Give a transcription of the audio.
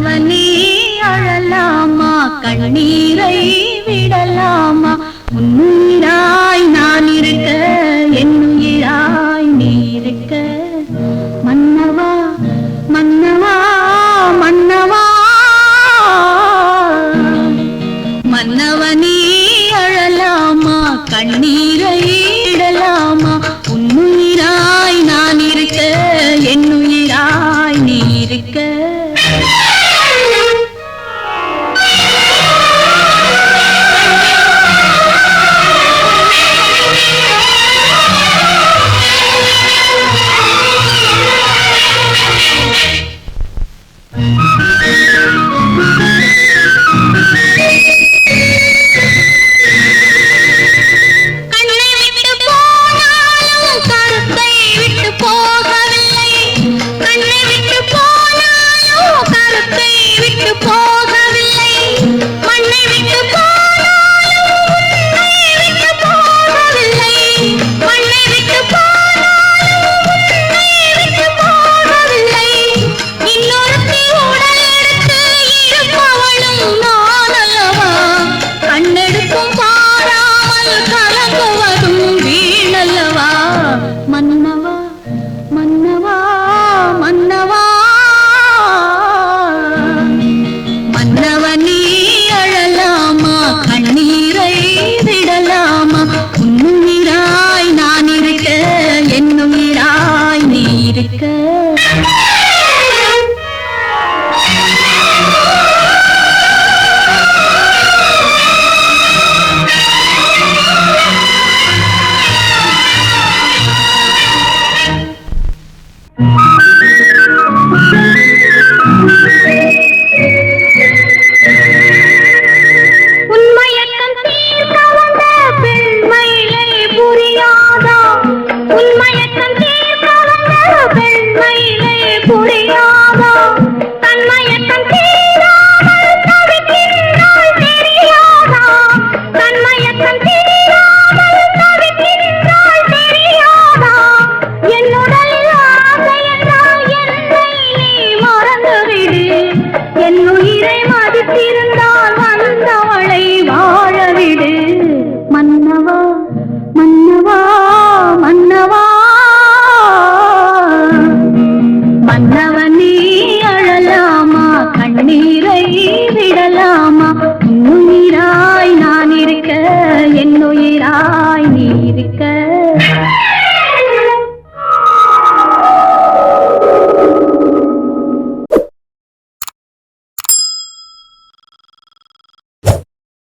நீ அழலாமா? கண்ணீரை விடலாமா? உன்னுயிராய் நான் இருக்க இருக்க